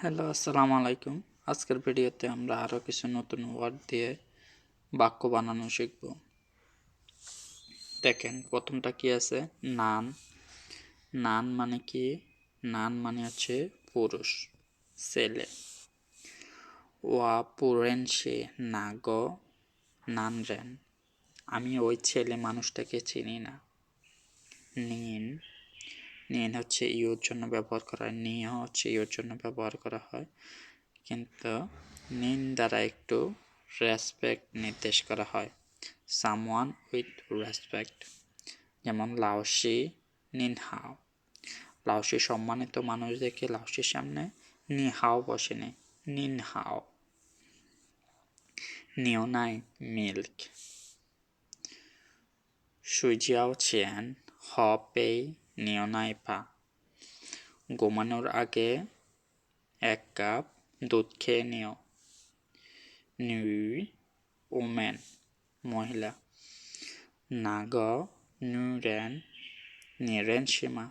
Hello, আসসালামু আলাইকুম। আজকের ভিডিওতে আমরা আরও কিছু নতুন ওয়ার্ড দিয়ে বাক্য বানানো শিখব। দেখেন, প্রথমটা কি আছে? নান। নান মানে কি? নান মানে হচ্ছে পুরুষ, ছেলে। ওয়া পুরেন সে নাগ নান রেন। আমি ওই ছেলে মানুষটাকে চিনি না। নিন। নিন হচ্ছে ইউর জন্য ব্যবহার করা হয় নিয়ে হচ্ছে ইউর জন্য ব্যবহার করা হয়। কিন্তু নিন দ্বারা একটু রেসপেক্ট নির্দেশ করা হয়। সামওয়ান উইথ রেসপেক্ট যেমন লাউসি নিন হাও। লাউসি সম্মানিত মানুষ দেখে লাউসির সামনে নি হাও বসে নেই নিন হাও। নিও নাই মিল্ক সুজিয়াও চেন হ নাই পা ঘুমানোর আগে এক কাপ দুধ খেয়ে নিও। নিউ ওমেন, মহিলা। নাগ নুরেন নিরেন সীমা।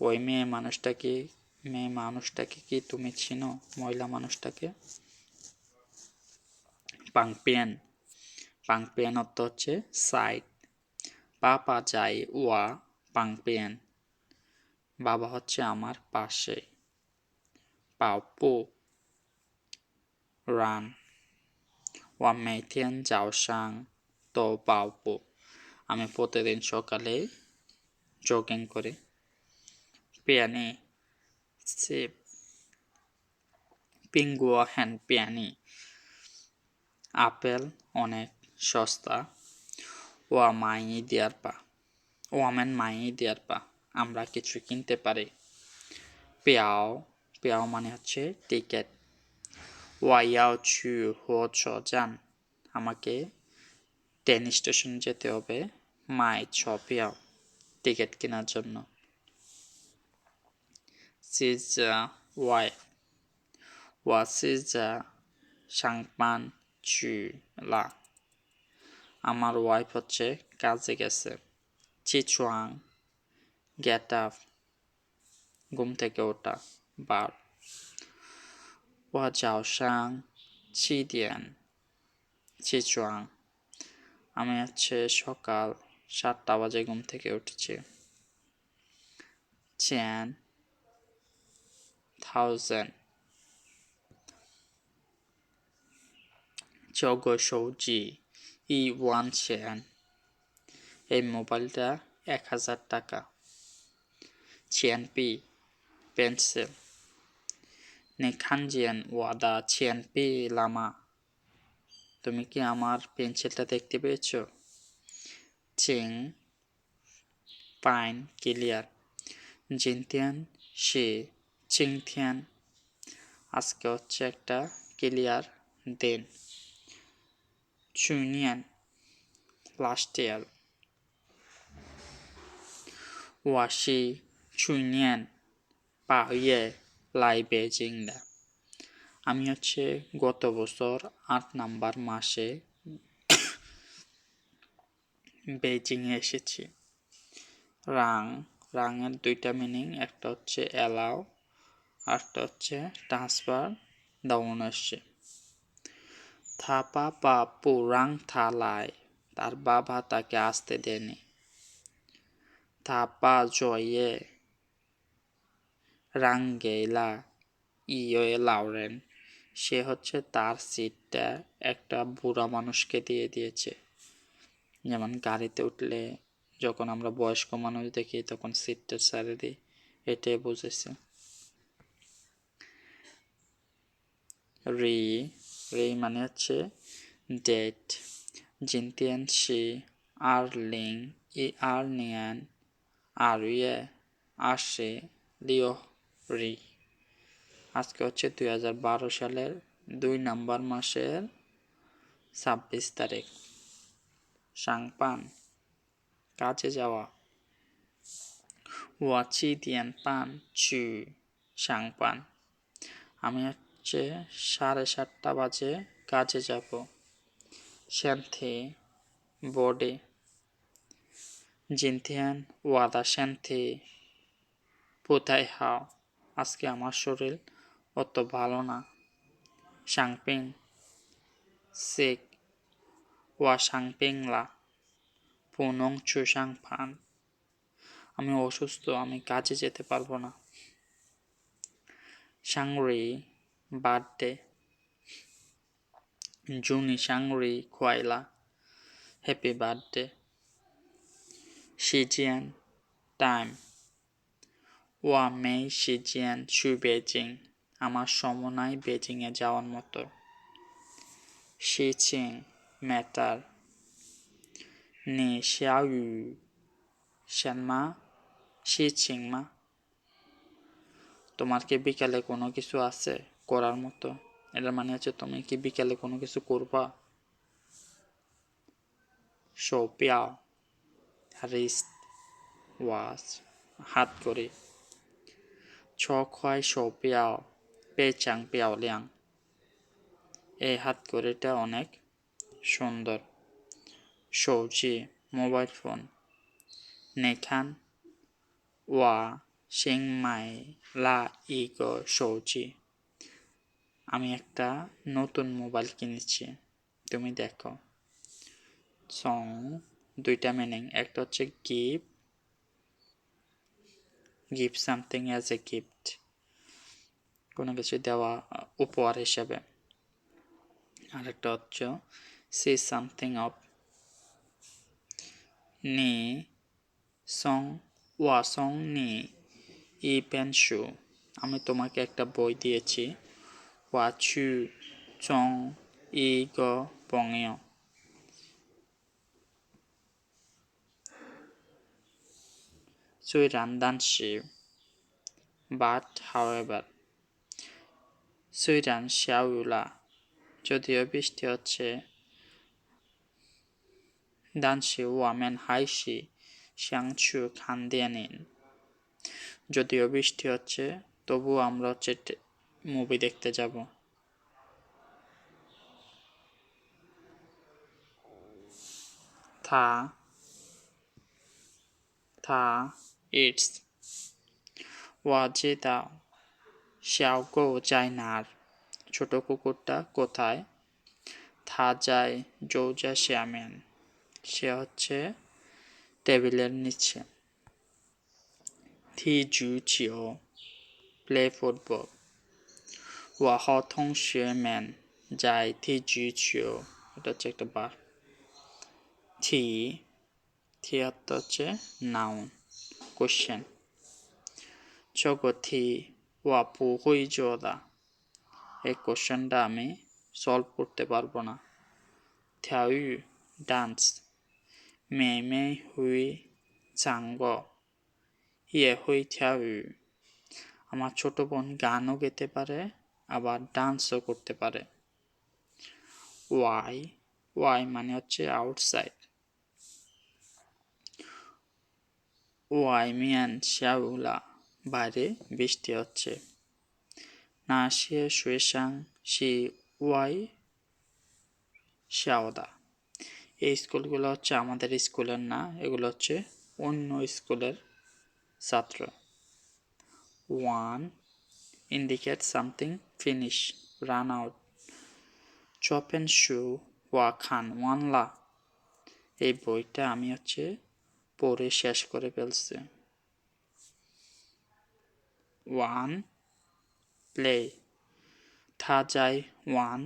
ওই মেয়ে মানুষটাকে মেয়ে মানুষটাকে কি তুমি চিনো? মহিলা মানুষটাকে? পাংপিয়ান। পাংপিয়ান অর্থ হচ্ছে সাইড পাপা যাই ওয়া পাংপিয়ান। বাবা হচ্ছে আমার পাশে। পাপু রান। ওয়া মেথিয়ান যাওসাং তো পাপু, আমি প্রতিদিন সকালে জগিং করি। পেয়ানি সিপ পিঙ্গুয়া হ্যান পেয়ানি। আপেল অনেক সস্তা। ওয়া মাই দেয়ার পা। ওয়ামেন মাই দেয়ার পা, আমরা কিছু কিনতে পারি। পেয়াও পেয়াও মানে হচ্ছে টিকেট ওয়াইয়াও চু হো চ যান আমাকে ট্রেন স্টেশন যেতে হবে মাই ছ পেয়াও টিকিট কেনার জন্য। সিজা ওয়াই, ওয়া সিজা সাংপান চু লা। আমার ওয়াইফ হচ্ছে কাজে গেছে। চিচুয়াং গেট আপ ঘুম থেকে ওঠা বার ওয়া যাও সাং চি দিয়ান চিচুয়াং আমি হচ্ছে সকাল সাতটা বাজে ঘুম থেকে উঠেছি চেন থাউজেন্ড চৌগ সৌজি ই ওয়ান চেন এই মোবাইলটা এক হাজার টাকা। চিয়ানপি পেন্সিল। নেখানজিয়ান ওয়াদা চিয়ানপি লামা। তুমি কি আমার পেন্সিলটা দেখতে পেয়েছ? চিং পাইন ক্লিয়ার। জিনতিয়ান সে চিংথিয়ান। আজকে হচ্ছে একটা ক্লিয়ার দিন। চুনিয়ান লাস্ট ইয়ার। ওয়াশি চুনিয়ান পাহিয়ে লাই বেজিং দা আমি হচ্ছে গত বছর আট নাম্বার মাসে বেজিংয়ে এসেছি। রাং, রাঙের দুইটা মিনিং একটা হচ্ছে অ্যালাও আরটা হচ্ছে ট্রান্সফার ডাউন আসছে। থাপা পা রাং থালায়, তার বাবা তাকে আসতে দেয়নি। জয়ে রাঙ্গেলা ইয়ে লাউরেন সে হচ্ছে তার সিটটা একটা বুড়া মানুষকে দিয়ে দিয়েছে। যেমন গাড়িতে উঠলে যখন আমরা বয়স্ক মানুষ দেখি তখন সিটটা ছেড়ে দিই, এটাই বুঝেছে। রি রি মানে হচ্ছে ডেট জিনতিয়ান সি, আর্লিং, ই আর্নিয়ান আরুয়ে আসে লিও রি। আজকে হচ্ছে দুই হাজার বারো সালের দুই নাম্বার মাসের ছাব্বিশ তারিখ। সাংপান, কাজে যাওয়া। ওয়াচি দিয়ান পান চু, সাংপান। আমি হচ্ছে সাড়ে সাতটা বাজে কাজে যাব। শ্যান্থি বডি জিনথিয়ান ওয়াদা শ্যান্থি পোথায় হাও, আজকে আমার শরীর অত ভালো না। সাংপিং সিক, ওয়া সাংপিং লা, পুনং চুসাং ফান আমি অসুস্থ, আমি কাজে যেতে পারব না। সাংরি বার্থডে। জুনি সাংরি খোয়াইলা, হ্যাপি বার্থডে। শিজিয়ান টাইম ওয়া মে শিজিয়ান সু বেজিং আমার সময় বেজিংয়ে যাওয়ার মতো শিচিং ম্যাটার নি xiaoyu 什么事情吗 তোমার কি বিকালে কোনো কিছু আছে করার মতো এটার মানে হচ্ছে তুমি কি বিকালে কোনো কিছু করবা সৌপিয়াও রিস্ট ওয়াশ হাত করে ছ খয় সৌপিয়াও পেচাং পিয়াও লিয়াং। এই হাত করিটা অনেক সুন্দর। সৌজি মোবাইল ফোন, নেখান ওয়া সিং মাই লা ইগ সৌজি আমি একটা নতুন মোবাইল কিনেছি, তুমি দেখো। সং দুইটা মিনিং একটা হচ্ছে gift gift something as a gift কোনো কিছু দেওয়া, উপহার হিসেবে। আরেকটা হচ্ছে সি সামথিং অফ নি সং ওয়া সং নি ই পেন শু আমি তোমাকে একটা বই দিয়েছি ওয়া চু চং ই, গ পংয় বাট হাওয়েবার সুইরান শ্যাউলা যদিও বৃষ্টি হচ্ছে দানশি ওয়ামেন হাইশি শ্যাংছু খান দিয়ে নিন যদিও বৃষ্টি হচ্ছে, তবুও আমরা হচ্ছে মুভি দেখতে যাব। থা থা নার ছোট কুকুরটা কোথায়? থা যায় জৌজা শ্যামেন সে হচ্ছে টেবিলের নিচে। থি জু চিও প্লে ফুটবল ওয়া হ থং ম্যান যায় থি জু চিও এটা হচ্ছে একটা বার থি থি হচ্ছে নাউন কোশ্চেন থি ওয়া পু হই জোদা এই কোশ্চেনটা আমি সলভ করতে পারব না। থ্যাউ ডান্স মে মে হুই চাঙ্গ ইয়ে হুই থ্যাউ আমার ছোট বোন গানও গেতে পারে, আবার ডান্সও করতে পারে। ওয়াই ওয়াই মানে হচ্ছে আউটসাইড ওয়াই মিয়ান শ্যাউলা বাইরে বৃষ্টি হচ্ছে। না, সে শুয়েশাং সি ওয়াই শ্যাওদা। এই স্কুলগুলো হচ্ছে আমাদের স্কুলের না, এগুলো হচ্ছে অন্য স্কুলের ছাত্র। One, indicate something finish, run out. Chop and শু ওয়া খান ওয়ানলা। এই বইটা আমি হচ্ছে পড়ে শেষ করে ফেলছে। ওয়ান প্লে থা যায় ওয়ান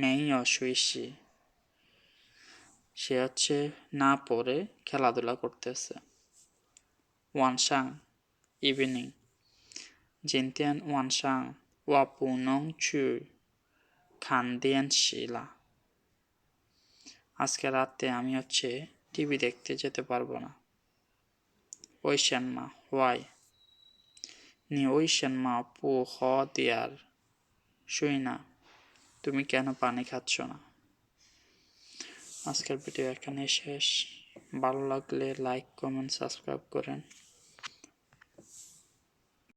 মেই অসুইসি সে হচ্ছে না পড়ে খেলাধুলা করতেছে। ওয়ানসাং ইভিনিং জিনতিয়ান ওয়ানসাং ওয়া পুনং চু খান্দিয়ান শিলা আজকে রাতে আমি হচ্ছে টিভি দেখতে যেতে পারব না। ওই শ্যানমা হোয়াই নি, ওই শ্যানমা পু হ দেয়ার শুই না, তুমি কেন পানি খাচ্ছ না? আজকের ভিডিও এখানে শেষ। ভালো লাগলে লাইক কমেন্ট সাবস্ক্রাইব করেন।